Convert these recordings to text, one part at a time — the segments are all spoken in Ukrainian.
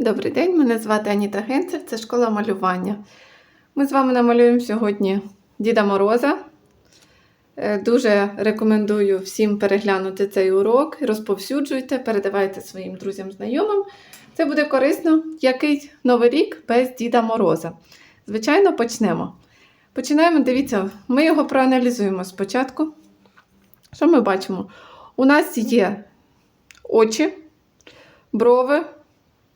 Добрий день, мене звати Аніта Генцель, це школа малювання. Ми з вами намалюємо сьогодні Діда Мороза. Е, Дуже рекомендую всім переглянути цей урок, розповсюджуйте, передавайте своїм друзям, знайомим. Це буде корисно, який новий рік без Діда Мороза. Звичайно, почнемо. Починаємо, дивіться, ми його проаналізуємо спочатку. Що ми бачимо? У нас є очі, брови,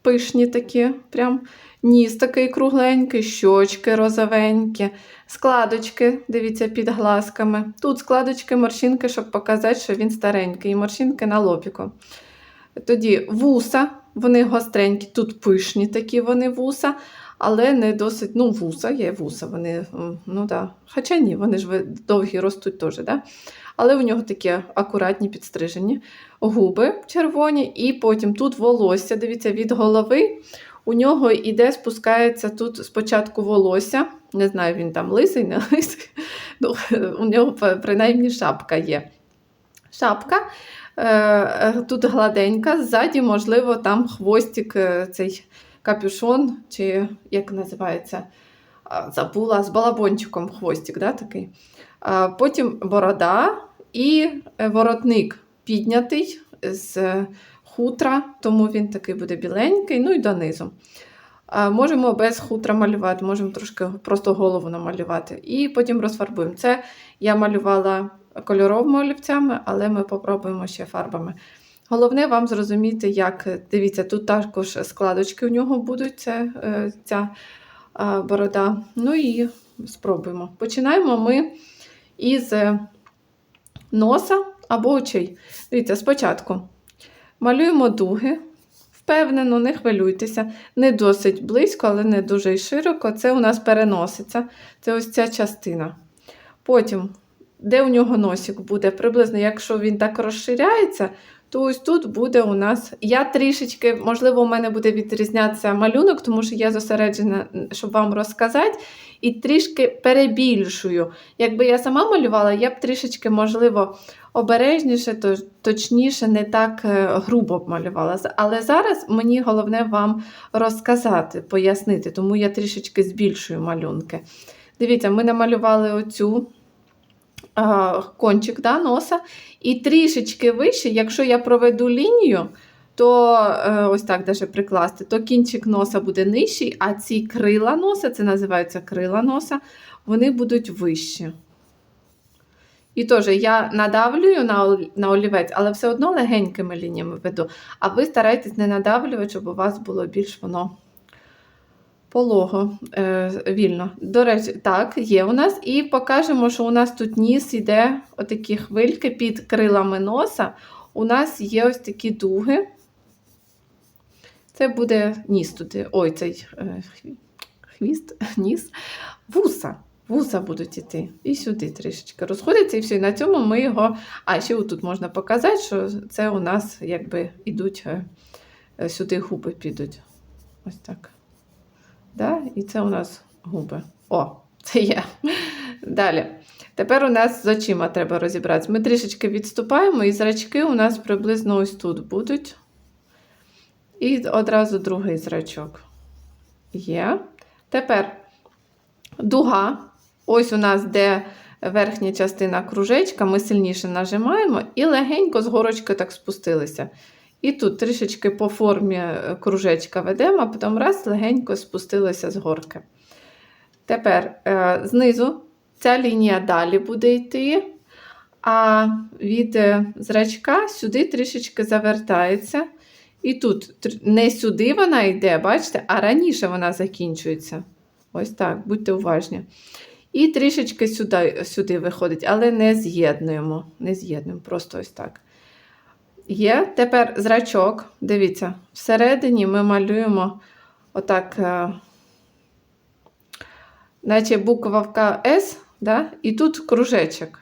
пишні такі, прям ніс такий кругленький, щочки розовенькі, складочки, дивіться, під глазками. Тут складочки, морщинки, щоб показати, що він старенький, і морщинки на лобіку. Тоді вуса, вони гостренькі, тут пишні такі вони вуса, але не досить, ну, вуса є вуса, вони, ну да. Хоча ні, вони ж довгі ростуть теж, да? Але у нього такі акуратні підстрижені губи червоні, і потім тут волосся. Дивіться, від голови у нього іде, спускається тут спочатку волосся. Не знаю, він там лисий, не лисий. Ну, у нього принаймні шапка є. Шапка е, е, тут гладенька, ззаді, можливо, там хвостик, е, цей капюшон, чи як називається, забула з балабончиком хвостик, да, такий. Потім борода і е, воротник піднятий з е, хутра, тому він такий буде біленький, ну і донизу. Можемо без хутра малювати, можемо трошки просто голову намалювати. І потім розфарбуємо. Це я малювала кольоровими олівцями, але ми попробуємо ще фарбами. Головне вам зрозуміти, як дивіться, тут також складочки у нього будуть, це, е, ця е, борода. Ну і спробуємо. Починаємо ми із е, носа або очей. Дивіться, спочатку малюємо дуги. Впевнено, не хвилюйтеся, не досить близько, але не дуже й широко. Це у нас переноситься. Це ось ця частина. Потім, де у нього носик буде приблизно, якщо він так розширяється, то ось тут буде у нас. Я трішечки, можливо, у мене буде відрізнятися малюнок, тому що я зосереджена, щоб вам розказати, і трішки перебільшую. Якби я сама малювала, я б трішечки, можливо, обережніше, то- точніше, не так е, грубо б малювала. Але зараз мені головне вам розказати, пояснити, тому я трішечки збільшую малюнки. Дивіться, ми намалювали оцю кончик да, носа, і трішечки вище, якщо я проведу лінію, то е, ось так даже прикласти, то кінчик носа буде нижчий, а ці крила носа, це називається крила носа, вони будуть вищі. І теж я надавлюю на, на олівець, але все одно легенькими лініями веду. А ви старайтесь не надавлювати, щоб у вас було більш воно полого, е, вільно. До речі, так, є у нас. І покажемо, що у нас тут ніс іде отакі хвильки під крилами носа. У нас є ось такі дуги. Це буде ніс туди. Ой, цей е, хвіст, ніс, вуса. Вуса будуть іти. І сюди трішечки розходиться, і все. І на цьому ми його. А ще тут можна показати, що це у нас якби ідуть е, сюди губи підуть. Ось так. Да? І це у нас губи. О, це є. Далі. Тепер у нас з очима треба розібратися. Ми трішечки відступаємо, і зрачки у нас приблизно ось тут будуть. І одразу другий зрачок. Є. Тепер дуга. Ось у нас, де верхня частина кружечка, ми сильніше нажимаємо і легенько з горочки так спустилися. І тут трішечки по формі е, кружечка ведемо, а потім раз легенько спустилися з горки. Тепер е, знизу ця лінія далі буде йти, а від е, зрачка сюди трішечки завертається. І тут не сюди вона йде, бачите, а раніше вона закінчується. Ось так, будьте уважні. І трішечки сюди, сюди виходить, але не з'єднуємо. Не з'єднуємо, просто ось так. Є. Тепер зрачок. Дивіться, всередині ми малюємо отак, е, наче буковка С, да? і тут кружечок.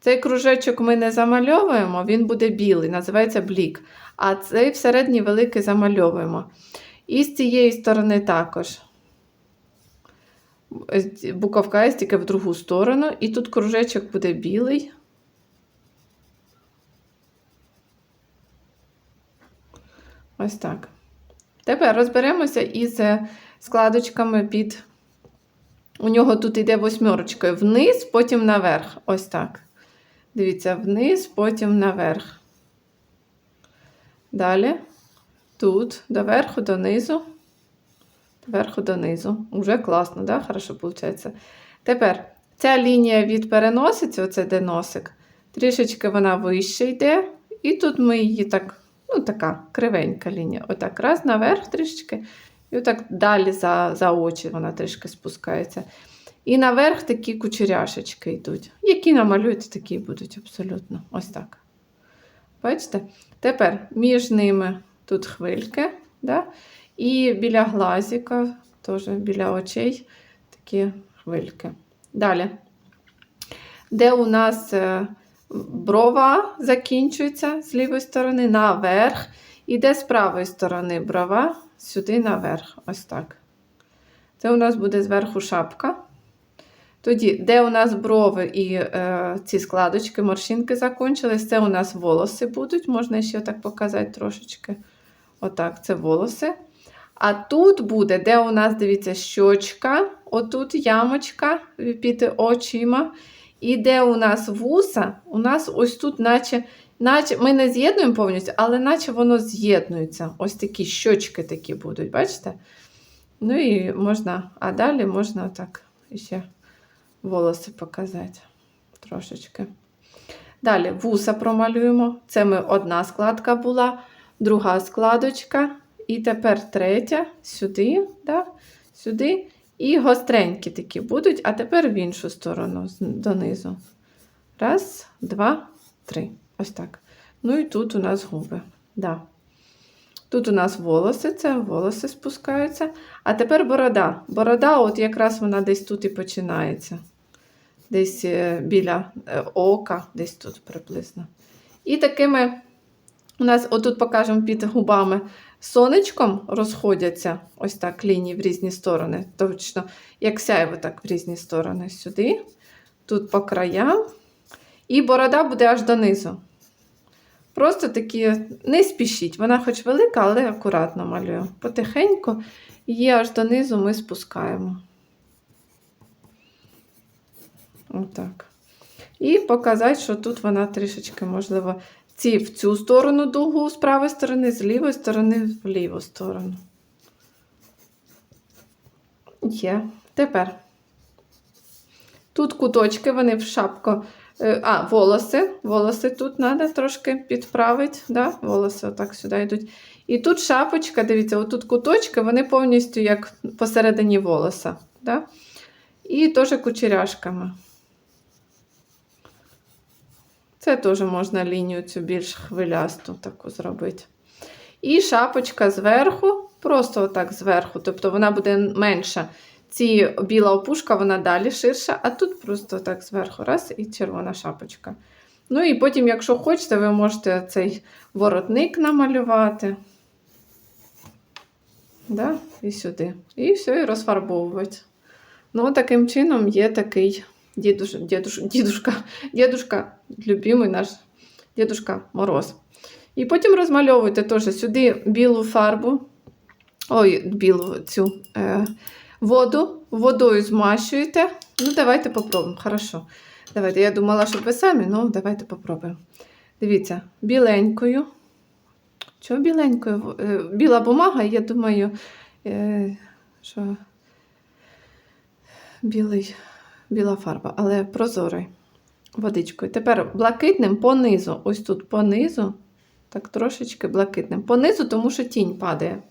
Цей кружечок ми не замальовуємо, він буде білий, називається блік. А цей всередині великий замальовуємо. І з цієї сторони також. Буковка С тільки в другу сторону, і тут кружечок буде білий. Ось так. Тепер розберемося із е, складочками під. У нього тут йде восьмерочкою вниз, потім наверх. Ось так. Дивіться, вниз, потім наверх. Далі. Тут, доверху, донизу. Доверху донизу. Уже класно, да? Хорошо виходить. Тепер ця лінія від переносиці, оце де носик, трішечки вона вище йде. І тут ми її так, ну така кривенька лінія. Отак, раз наверх трішечки. І отак далі за, за очі вона трішки спускається. І наверх такі кучеряшечки йдуть. Які намалюють, такі будуть абсолютно. Ось так. Бачите? Тепер між ними тут хвильки. Да? І біля глазика, теж біля очей такі хвильки. Далі. Де у нас е, брова закінчується з лівої сторони наверх. І де з правої сторони брова сюди наверх. Ось так. Це у нас буде зверху шапка. Тоді, де у нас брови і е, ці складочки, морщинки закінчились, це у нас волоси будуть. Можна ще так показати трошечки. Отак, це волоси. А тут буде, де у нас, дивіться, щочка, отут ямочка під очима. І де у нас вуса, у нас ось тут, наче, наче ми не з'єднуємо повністю, але наче воно з'єднується. Ось такі щочки такі будуть, бачите? Ну і можна, а далі можна так ще волоси показати трошечки. Далі вуса промалюємо. Це ми одна складка була, друга складочка. І тепер третя сюди, да, сюди. І гостренькі такі будуть, а тепер в іншу сторону донизу. Раз, два, три. Ось так. Ну і тут у нас губи. Да. Тут у нас волоси, це волоси спускаються. А тепер борода. Борода, от якраз вона десь тут і починається. Десь е, біля е, ока, десь тут приблизно. І такими у нас, отут покажемо під губами, сонечком розходяться ось так лінії в різні сторони. Точно, як сяйво так в різні сторони. Сюди, тут по краям. І борода буде аж донизу. Просто такі, не спішіть. Вона хоч велика, але акуратно малюю. Потихеньку її аж донизу ми спускаємо. Отак. І показати, що тут вона трішечки, можливо, ці в цю сторону дугу з правої сторони, з лівої сторони в ліву сторону. Є. Тепер. Тут куточки, вони в шапку. Е, А, волоси. Волоси тут треба трошки підправити. Да? Волоси отак сюди йдуть. І тут шапочка, дивіться, отут куточки, вони повністю як посередині волоса. Да? І теж кучеряшками. Це теж можна лінію цю більш хвилясту таку зробити. І шапочка зверху, просто отак зверху, тобто вона буде менша. Ці біла опушка, вона далі ширша, а тут просто так зверху раз і червона шапочка. Ну і потім, якщо хочете, ви можете цей воротник намалювати. Да? І сюди. І все, і розфарбовувати. Ну, таким чином є такий дідуш, дідуш, дідушка, дідушка, любимий наш дідушка Мороз. І потім розмальовуйте теж сюди білу фарбу, ой, білу цю е, воду, водою змащуєте. Ну, давайте попробуємо. Хорошо. Давайте, я думала, щоб ви самі, ну давайте попробуємо. Дивіться, біленькою. Чого біленькою? Е, Біла бумага, я думаю, е, що білий, біла фарба, але прозорий водичкою. Тепер блакитним понизу, ось тут понизу, так трошечки блакитним. Понизу, тому що тінь падає.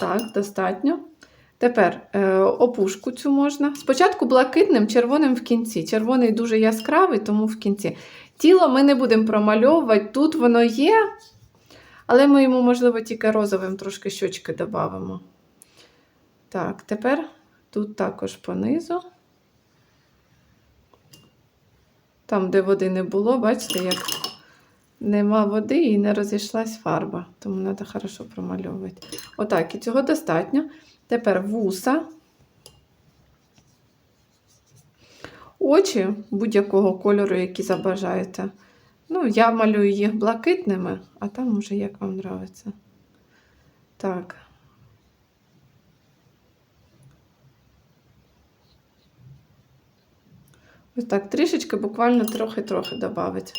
Так, достатньо. Тепер е, опушку цю можна. Спочатку блакитним, червоним в кінці. Червоний дуже яскравий, тому в кінці. Тіло ми не будемо промальовувати, тут воно є, але ми йому, можливо, тільки розовим трошки щочки додамо. Так, тепер тут також понизу. Там, де води не було, бачите, як нема води і не розійшлась фарба, тому треба хорошо промальовувати. Отак, і цього достатньо. Тепер вуса. Очі будь-якого кольору, які забажаєте. Ну, я малюю їх блакитними, а там уже як вам подобається. Так, так, трішечки, буквально трохи-трохи додати.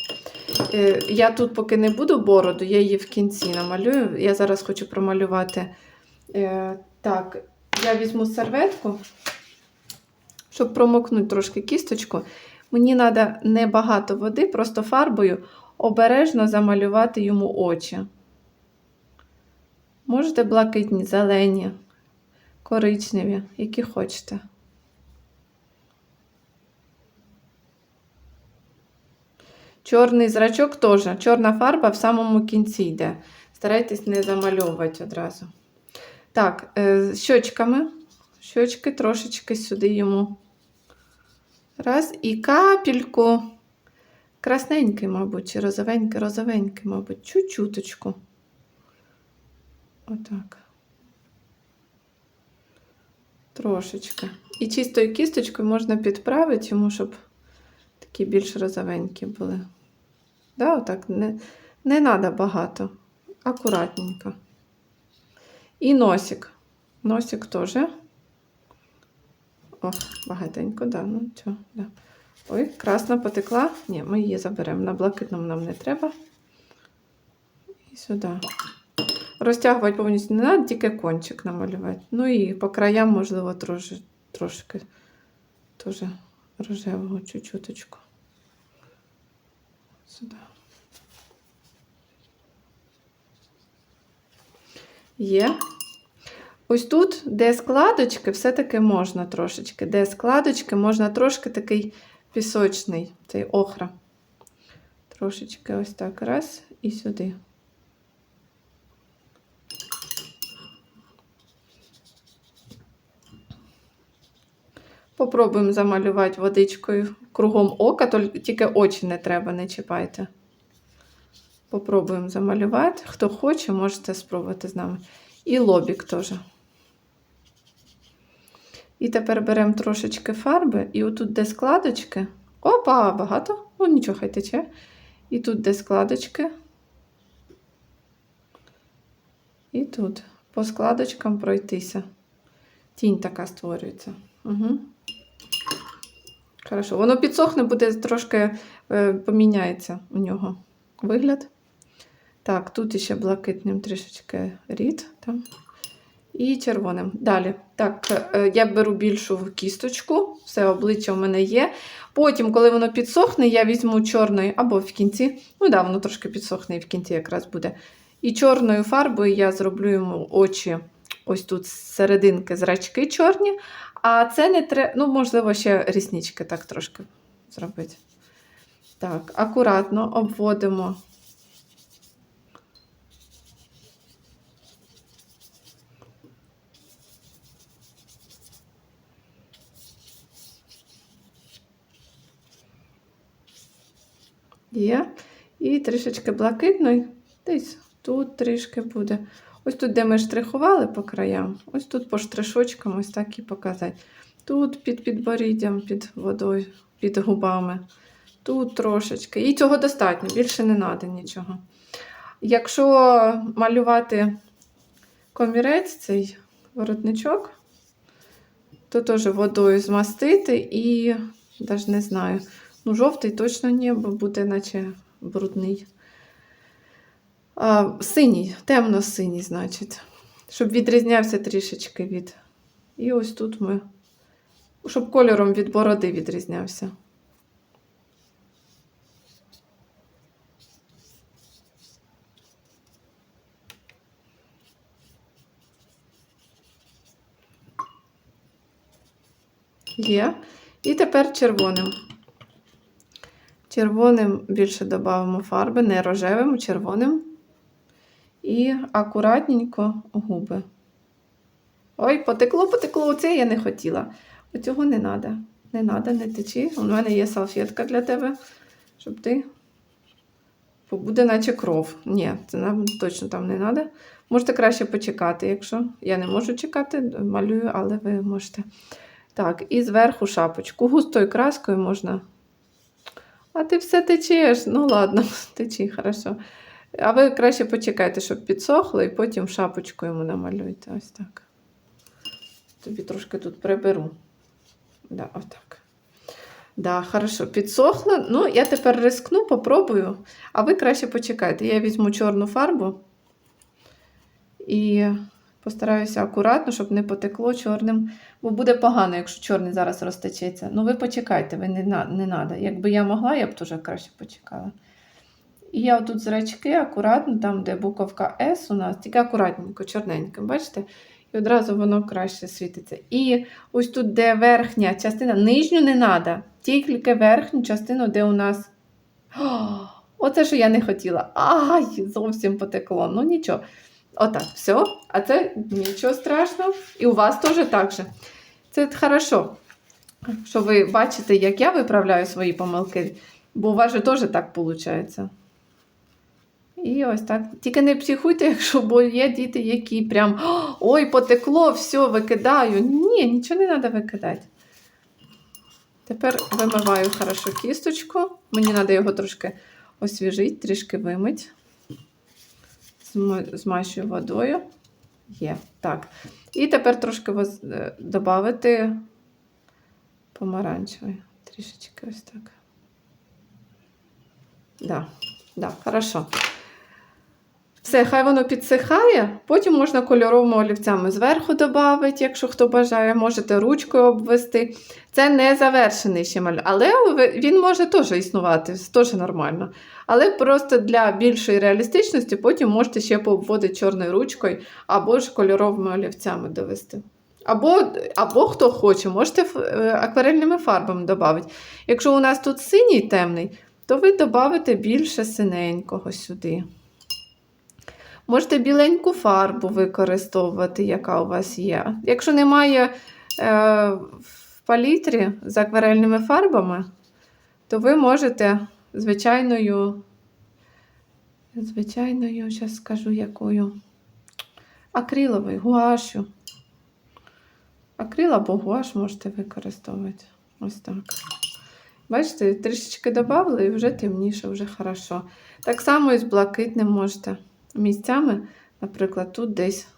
Е, Я тут поки не буду бороду, я її в кінці намалюю. Я зараз хочу промалювати. Е, Так, я візьму серветку, щоб промокнути трошки кісточку. Мені треба небагато води, просто фарбою обережно замалювати йому очі. Можете блакитні, зелені, коричневі, які хочете. Чорний зрачок теж. Чорна фарба в самому кінці йде. Старайтесь не замальовувати одразу. Так, е, з щочками. Щочки трошечки сюди йому. Раз. І капельку. Красненький, мабуть, чи розовенький, розовенький, мабуть, чуть-чуточку. Отак. Трошечки. І чистою кісточкою можна підправити йому, щоб такі більш розовенькі були. Да, отак, не, не треба багато. Акуратненько. І носик. Носик теж. О, багатенько, да, ну чого, да. Ой, красна потекла. Ні, ми її заберемо. На блакитному нам не треба. І сюди. Розтягувати повністю не треба, тільки кончик намалювати. Ну і по краям, можливо, трошки, трошки теж рожевого чуть-чуточку. Сюди. Є. Ось тут, де складочки, все-таки можна трошечки. Де складочки, можна трошки такий пісочний, цей охра. Трошечки ось так. Раз і сюди. Попробуємо замалювати водичкою кругом ока, тільки очі не треба, не чіпайте. Попробуємо замалювати. Хто хоче, можете спробувати з нами. І лобік теж. І тепер беремо трошечки фарби, і отут, де складочки. Опа, багато. Ну, нічого, хай тече. І тут, де складочки. І тут по складочкам пройтися. Тінь така створюється. Угу. Хорошо. Воно підсохне, буде трошки е, поміняється у нього вигляд. Так, тут ще блакитним трішечки рід там. І червоним. Далі. Так, е, я беру більшу кісточку, все обличчя в мене є. Потім, коли воно підсохне, я візьму чорною або в кінці. Ну, да, воно трошки підсохне і в кінці якраз буде. І чорною фарбою я зроблю йому очі. Ось тут серединки зрачки чорні. А це не треба, ну, можливо, ще ріснички так трошки зробити. Так, акуратно обводимо. Є. І трішечки блакитної, десь тут трішки буде. Ось тут, де ми штрихували по краям, ось тут по штришочкам ось так і показати. Тут під підборіддям, під водою, під губами. Тут трошечки. І цього достатньо, більше не треба нічого. Якщо малювати комірець, цей воротничок, то теж водою змастити і навіть не знаю. Ну, жовтий точно ні, бо буде наче брудний. А, Синій, темно-синій, значить. Щоб відрізнявся трішечки від. І ось тут ми, щоб кольором від бороди відрізнявся. Є. І тепер червоним. Червоним більше додамо фарби, не рожевим, червоним. І акуратненько губи. Ой, потекло, потекло, оце я не хотіла. Оцього не треба. Не треба, не течи. У мене є салфетка для тебе, щоб ти побуде, наче кров. Ні, це нам точно там не треба. Можете краще почекати, якщо я не можу чекати, малюю, але ви можете. Так, і зверху шапочку. Густою краскою можна. А ти все течеш. Ну, ладно, течи, хорошо. А ви краще почекайте, щоб підсохло, і потім шапочку йому намалюйте. Ось так. Тобі трошки тут приберу. Да, отак. Да, хорошо, підсохло. Ну, я тепер рискну, попробую. А ви краще почекайте. Я візьму чорну фарбу і постараюся акуратно, щоб не потекло чорним. Бо буде погано, якщо чорний зараз розтечеться. Ну, ви почекайте, ви не, не надо. Якби я могла, я б теж краще почекала. І я отут зрачки акуратно, там, де буковка S у нас, тільки акуратненько, чорненьким, бачите? І одразу воно краще світиться. І ось тут, де верхня частина, нижню не треба, тільки верхню частину, де у нас. О, оце що я не хотіла. Ай, зовсім потекло. Ну нічого. Отак, все. А це нічого страшного. І у вас теж так же. Це хорошо, що ви бачите, як я виправляю свої помилки, бо у вас же теж так виходить. І ось так. Тільки не психуйте, якщо бо є діти, які прям ой, потекло, все, викидаю. Ні, нічого не треба викидати. Тепер вимиваю хорошо кісточку. Мені треба його трошки освіжити, трішки вимити. Зм- Змащую водою. Є. Так. І тепер трошки е, додати помаранчевий. Трішечки ось так. Да, да, хорошо. Все, хай воно підсихає, потім можна кольоровими олівцями зверху додати, якщо хто бажає, можете ручкою обвести. Це не завершений ще малюнок, але він може теж існувати, теж нормально. Але просто для більшої реалістичності потім можете ще пообводити чорною ручкою або ж кольоровими олівцями довести. Або, або хто хоче, можете е, акварельними фарбами додати. Якщо у нас тут синій темний, то ви додавите більше синенького сюди. Можете біленьку фарбу використовувати, яка у вас є. Якщо немає е, в палітрі з акварельними фарбами, то ви можете звичайною, звичайною, зараз скажу якою, акриловою, гуашу. Акрил або гуаш можете використовувати. Ось так. Бачите, трішечки додали і вже темніше, вже хорошо. Так само і з блакитним можете місцями, наприклад, тут десь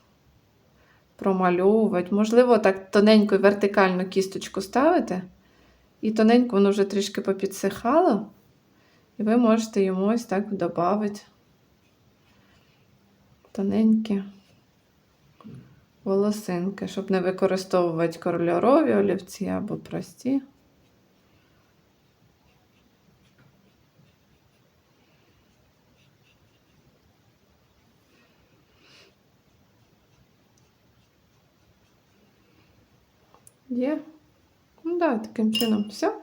промальовувати. Можливо, так тоненьку вертикальну кісточку ставите, і тоненько воно вже трішки попідсихало, і ви можете йому ось так додати тоненькі волосинки, щоб не використовувати кольорові олівці або прості. Є. Ну да, таким чином все.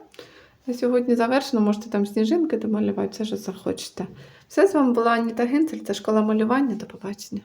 На сьогодні завершено. Можете там сніжинки домалювати, все, що захочете. Все з вами була Аніта Гинцель, це школа малювання. До побачення.